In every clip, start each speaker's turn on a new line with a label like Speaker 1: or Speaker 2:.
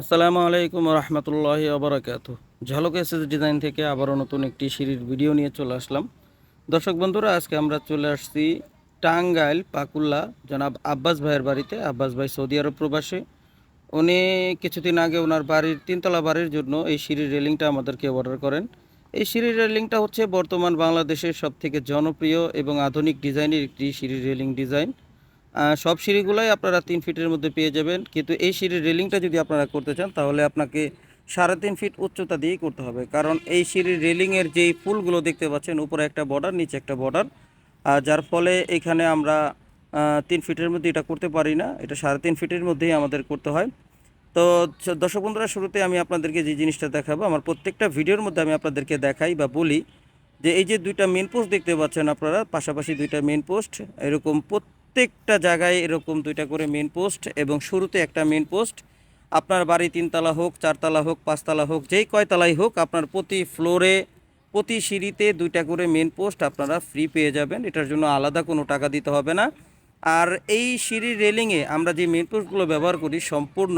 Speaker 1: আসসালামু আলাইকুম রহমতুল্লাহি আবরাকাত ঝলক এসএস ডিজাইন থেকে আবারও নতুন একটি সিঁড়ির ভিডিও নিয়ে চলে আসলাম। দর্শক বন্ধুরা, আজকে আমরা চলে আসছি টাঙ্গাইল পাকুল্লা জনাব আব্বাস ভাইয়ের বাড়িতে। আব্বাস ভাই সৌদি আরব প্রবাসে। উনি কিছুদিন আগে ওনার বাড়ির তিনতলা বাড়ির জন্য এই সিঁড়ির রেলিংটা আমাদেরকে অর্ডার করেন। এই সিঁড়ির রেলিংটা হচ্ছে বর্তমান বাংলাদেশের সবথেকে জনপ্রিয় এবং আধুনিক ডিজাইনের একটি সিঁড়ির রেলিং ডিজাইন। সব সিঁড়িগুলোই আপনারা তিন ফিটের মধ্যে পেয়ে যাবেন। কিন্তু এই সিঁড়ির রেলিংটা যদি আপনারা করতে চান, তাহলে আপনাকে সাড়ে তিন ফিট উচ্চতা দিয়েই করতে হবে। কারণ এই সিঁড়ির রেলিংয়ের যেই ফুলগুলো দেখতে পাচ্ছেন, উপরে একটা বর্ডার নিচে একটা বর্ডার যার ফলে এখানে আমরা তিন ফিটের মধ্যে এটা করতে পারি না। এটা সাড়ে তিন ফিটের মধ্যেই আমাদের করতে হয়। তো দর্শক বন্ধুরা, শুরুতে আমি আপনাদেরকে যে জিনিসটা দেখাবো, আমার প্রত্যেকটা ভিডিওর মধ্যে আমি আপনাদেরকে দেখাই বা বলি যে এই যে দুইটা মেন পোস্ট দেখতে পাচ্ছেন আপনারা, পাশাপাশি দুইটা মেন পোস্ট এরকম প্রত্যেকটা জায়গায় এরকম দুইটা করে মেন পোস্ট এবং শুরুতে একটা মেন পোস্ট আপনার বাড়ি তিনতলা হোক, চারতলা হোক, পাঁচতলা হোক, যেই কয়তলাই হোক, আপনার প্রতি ফ্লোরে প্রতি সিঁড়িতে দুইটা করে মেন পোস্ট আপনারা ফ্রি পেয়ে যাবেন। এটার জন্য আলাদা কোনো টাকা দিতে হবে না। আর এই সিঁড়ির রেলিংয়ে আমরা যে মেন পোস্টগুলো ব্যবহার করি, সম্পূর্ণ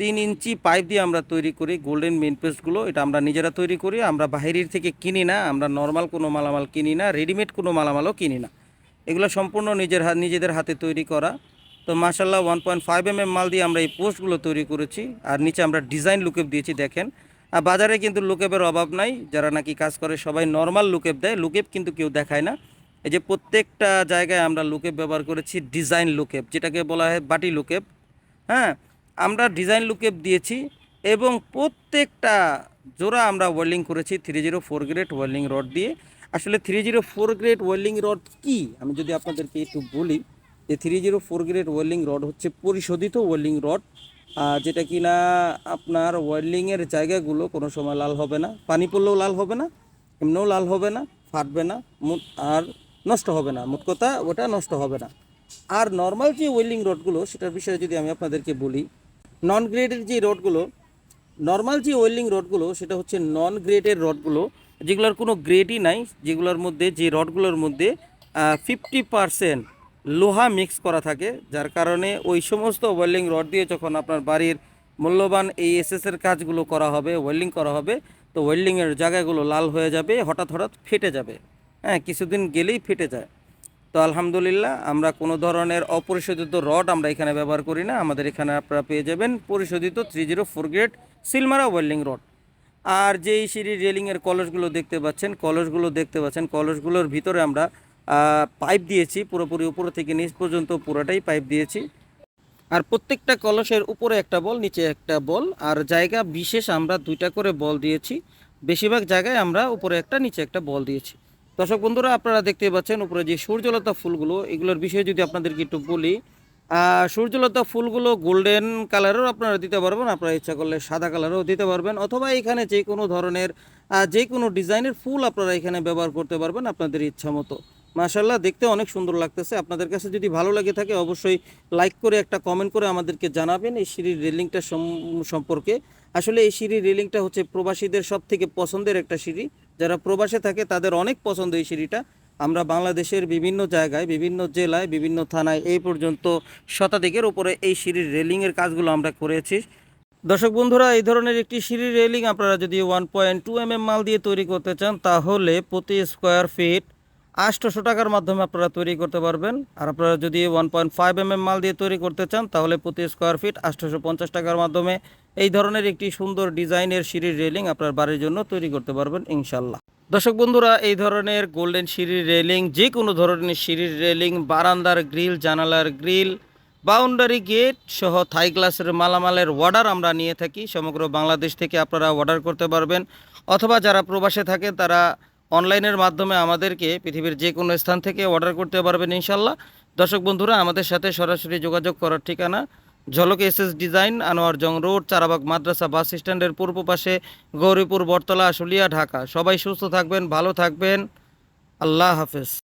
Speaker 1: তিন ইঞ্চি পাইপ দিয়ে আমরা তৈরি করি গোল্ডেন মেন পোস্টগুলো এটা আমরা নিজেরা তৈরি করি, আমরা বাহিরের থেকে কিনি না, আমরা নর্মাল কোনো মালামাল কিনি না রেডিমেড কোনো মালামালও কিনি না। এগুলো সম্পূর্ণ নিজের নিজেদের হাতে তৈরি করা। তো মাসাল্লাহ one point five M M মাল দিয়ে আমরা এই পোস্টগুলো তৈরি করেছি। আর নিচে আমরা ডিজাইন লুকেপ দিয়েছি, দেখেন। আর বাজারে কিন্তু লুকেপের অভাব নাই। যারা নাকি কাজ করে, সবাই নর্মাল লুকেপ দেয়। লুকেপ কিন্তু কেউ দেখায় না। এই যে প্রত্যেকটা জায়গায় আমরা লুকেপ ব্যবহার করেছি ডিজাইন লুকেপ যেটাকে বলা হয় বাটি লুকেপ হ্যাঁ আমরা ডিজাইন লুকেপ দিয়েছি এবং প্রত্যেকটা জোড়া আমরা ওয়েল্ডিং করেছি three zero four grade welding rod দিয়ে। আসলে three zero four grade welding rod কী? আমি যদি আপনাদেরকে একটু বলি, যে three zero four grade welding rod হচ্ছে পরিশোধিত ওয়েল্ডিং রড যেটা কি না আপনার ওয়েল্ডিংয়ের জায়গাগুলো কোনো সময় লাল হবে না, পানি পড়লেও লাল হবে না, এমনিও লাল হবে না, ফাটবে না আর নষ্ট হবে না, মোট কথা ওটা নষ্ট হবে না। আর নর্মাল যে ওয়েল্ডিং রডগুলো সেটার বিষয়ে যদি আমি আপনাদেরকে বলি নন গ্রেডের যে রডগুলো নর্মাল যে ওয়েল্ডিং রডগুলো সেটা হচ্ছে নন গ্রেডের রডগুলো যেগুলোর কোনো গ্রেডই নাই, যেগুলোর মধ্যে, যে রডগুলোর মধ্যে ফিফটি পারসেন্ট লোহা মিক্স করা থাকে, যার কারণে ওই সমস্ত ওয়েল্ডিং রড দিয়ে যখন আপনার বাড়ির মূল্যবান এই এসএসের কাজগুলো করা হবে ওয়েল্ডিং করা হবে, তো ওয়েল্ডিংয়ের জায়গাগুলো লাল হয়ে যাবে, হঠাৎ হঠাৎ ফেটে যাবে। হ্যাঁ কিছুদিন গেলেই ফেটে যায়। তো আলহামদুলিল্লাহ, আমরা কোনো ধরনের অপরিশোধিত রড আমরা এখানে ব্যবহার করি না। আমাদের এখানে আপনারা পেয়ে যাবেন পরিশোধিত থ্রি জিরো ফোর গ্রেড সিলমারা ওয়েল্ডিং রড আর যেই সিঁড়ির রেলিংয়ের কলসগুলো দেখতে পাচ্ছেন, কলসগুলো দেখতে পাচ্ছেন, কলসগুলোর ভিতরে আমরা পাইপ দিয়েছি, পুরোপুরি উপর থেকে নিচ পর্যন্ত পুরোটাই পাইপ দিয়েছি। আর প্রত্যেকটা কলসের উপরে একটা বল, নিচে একটা বল, আর জায়গা বিশেষ আমরা দুইটা করে বল দিয়েছি। বেশিরভাগ জায়গায় আমরা উপরে একটা, নিচে একটা বল দিয়েছি। দর্শক বন্ধুরা, আপনারা দেখতে পাচ্ছেন উপরে যে সূর্যলতা ফুলগুলো, এগুলোর বিষয়ে যদি আপনাদেরকে একটু বলি সূর্যলতা ফুলগুলো গোল্ডেন কালারেরও আপনারা দিতে পারবেন, আপনারা ইচ্ছা করলে সাদা কালারও দিতে পারবেন, অথবা এখানে যে কোনো ধরনের যে কোনো ডিজাইনের ফুল আপনারা এখানে ব্যবহার করতে পারবেন আপনাদের ইচ্ছা মতো। মাশাল্লাহ দেখতে অনেক সুন্দর লাগতেছে। আপনাদের কাছে যদি ভালো লাগে থাকে, অবশ্যই লাইক করে একটা কমেন্ট করে আমাদেরকে জানাবেন এই সিঁড়ির রেলিংটা সম্পর্কে। আসলে এই সিঁড়ির রেলিংটা হচ্ছে প্রবাসীদের সব থেকে পছন্দের একটা সিঁড়ি। যারা প্রবাসে থাকে, তাদের অনেক পছন্দ এই সিঁড়িটা। আমরা বাংলাদেশের বিভিন্ন জায়গায়, বিভিন্ন জেলায়, বিভিন্ন থানায় এই পর্যন্ত শতাধিকের উপরে এই সিঁড়ির রেলিংয়ের কাজগুলো আমরা করেছি। দর্শক বন্ধুরা, এই ধরনের একটি সিঁড়ি রেলিং আপনারা যদি ওয়ান পয়েন্ট টু এম মাল দিয়ে তৈরি করতে চান, তাহলে প্রতি স্কোয়ার ফিট আটশোশো টাকার মাধ্যমে আপনারা তৈরি করতে পারবেন। আর আপনারা যদি ওয়ান পয়েন্ট ফাইভ এম মাল দিয়ে তৈরি করতে চান, তাহলে প্রতি স্কোয়ার ফিট আটশোশো পঞ্চাশ টাকার মাধ্যমে এই ধরনের একটি সুন্দর ডিজাইনের সিঁড়ির রেলিং আপনার বাড়ির জন্য তৈরি করতে পারবেন ইনশাল্লাহ দর্শক বন্ধুরা, এই ধরনের গোল্ডেন সিঁড়ির রেলিং, যে কোনো ধরনের সিঁড়ির রেলিং, বারান্দার গ্রিল, জানালার গ্রিল, বাউন্ডারি গেট সহ থাই গ্লাসের মালামালের অর্ডার আমরা নিয়ে থাকি। সমগ্র বাংলাদেশ থেকে আপনারা অর্ডার করতে পারবেন। অথবা যারা প্রবাসে থাকে তারা অনলাইনের মাধ্যমে আমাদেরকে পৃথিবীর যে কোনো স্থান থেকে অর্ডার করতে পারবেন ইনশাল্লাহ। দর্শক বন্ধুরা, আমাদের সাথে সরাসরি যোগাযোগ করার ঠিকানা ঝলক S S design, Anwar Jang road, Charabag মাদ্রাসা বাস স্ট্যান্ডের পূর্ব পাশে গৌরীপুর, বটতলা, আশুলিয়া, ঢাকা। সবাই সুস্থ থাকবেন, ভালো থাকবেন। আল্লাহ হাফেজ।